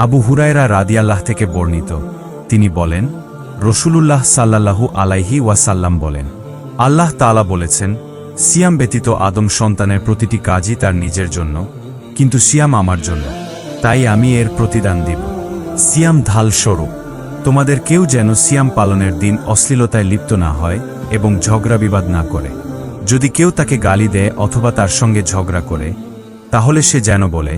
আবু হুরায়রা রাদিয়াল্লাহ থেকে বর্ণিত। তিনি বলেন, রসুলুল্লাহ সাল্লাল্লাহু আলাইহি ওয়াসাল্লাম বলেন, আল্লাহ তাআলা বলেছেন, সিয়াম ব্যতীত আদম সন্তানের প্রতিটি কাজই তার নিজের জন্য, কিন্তু সিয়াম আমার জন্য, তাই আমি এর প্রতিদান দিব। সিয়াম ঢাল স্বরূপ। তোমাদের কেউ যেন সিয়াম পালনের দিন অশ্লীলতায় লিপ্ত না হয় এবং ঝগড়া বিবাদ না করে। যদি কেউ তাকে গালি দেয় অথবা তার সঙ্গে ঝগড়া করে, তাহলে সে যেন বলে,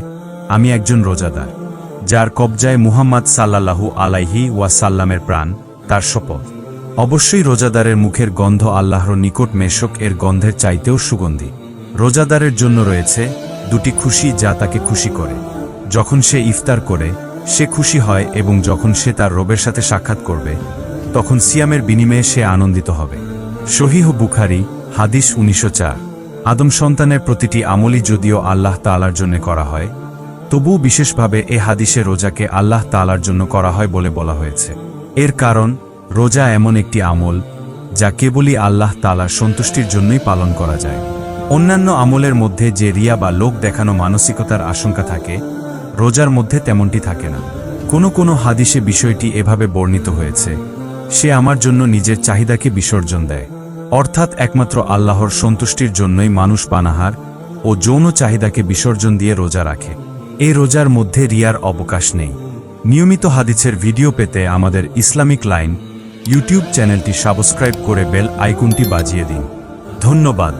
আমি একজন রোজাদার। যার কবজায় মুহাম্মদ সাল্লাল্লাহু আলাইহি ওয়াসাল্লামের প্রাণ, তার শপথ। অবশ্যই রোজাদারের মুখের গন্ধ আল্লাহর নিকট মেশক এর গন্ধের চাইতেও সুগন্ধি। রোজাদারের জন্য রয়েছে দুটি খুশি যা তাকে খুশি করে। যখন সে ইফতার করে, সে খুশি হয় এবং যখন সে তার রবের সাথে সাক্ষাৎ করবে, তখন সিয়ামের বিনিময়ে সে আনন্দিত হবে। শহীহ বুখারি, হাদিস উনিশশো চার। আদম সন্তানের প্রতিটি আমলই যদিও আল্লাহ তালার জন্য করা হয় তবুও বিশেষভাবে এ হাদিসে রোজাকে আল্লাহ তালার জন্য করা হয় বলে বলা হয়েছে। এর কারণ, রোজা এমন একটি আমল যা কেবলই আল্লাহ তালার সন্তুষ্টির জন্যই পালন করা যায়। অন্যান্য আমলের মধ্যে যে রিয়া বা লোক দেখানো মানসিকতার আশঙ্কা থাকে, রোজার মধ্যে তেমনটি থাকে না। কোনো কোনো হাদিসে বিষয়টি এভাবে বর্ণিত হয়েছে, সে আমার জন্য নিজের চাহিদাকে বিসর্জন দেয়। অর্থাৎ একমাত্র আল্লাহর সন্তুষ্টির জন্যই মানুষ পানাহার ও যৌন চাহিদাকে বিসর্জন দিয়ে রোজা রাখে। এই রোজার মধ্যে রিয়ার অবকাশ নেই। নিয়মিত হাদিছের ভিডিও পেতে আমাদের ইসলামিক লাইন, ইউটিউব চ্যানেলটি সাবস্ক্রাইব করে বেল আইকনটি বাজিয়ে দিন। ধন্যবাদ।